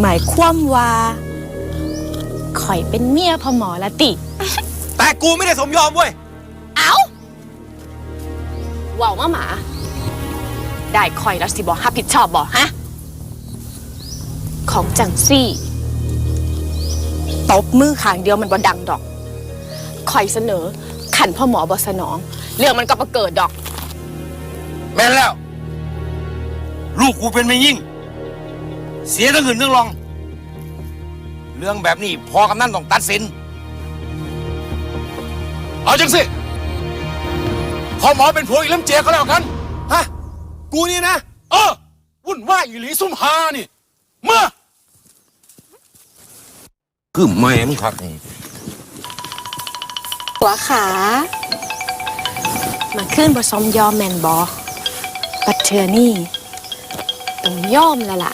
หมายความว่าข่อยเป็นเมียพ่อหมอละติ แต่กูไม่ได้สมยอมเว้ย เอาว่าวมาหมา ได้ข่อยแล้วสิบอกฮับผิดชอบบอกฮะ ของจังซี่ ตบมือขางเดียวมันบ่ดังดอกข่อยเสนอ ขันพ่อหมอบอสนอง เรื่องมันก็ประเกิดดอก แม่นแล้ว ลูกกูเป็นไม่ยิ่ง เสียทั้งเงินทั้งรอง เรื่องแบบนี้พอกำนันต้องตัดสิน เอาจังสิพอหมอเป็นผัวอีเล่มเจก็แล้วกัน ฮะ กูนี่นะ เออ วุ่นวายอีหลีซุ่มหานี่เมื่อคือแม่มึงคักนี่หัวขา มาขึ้นบสมยอมแมนบอปัดเทือนี่ต้องยอมแล้วล่ะ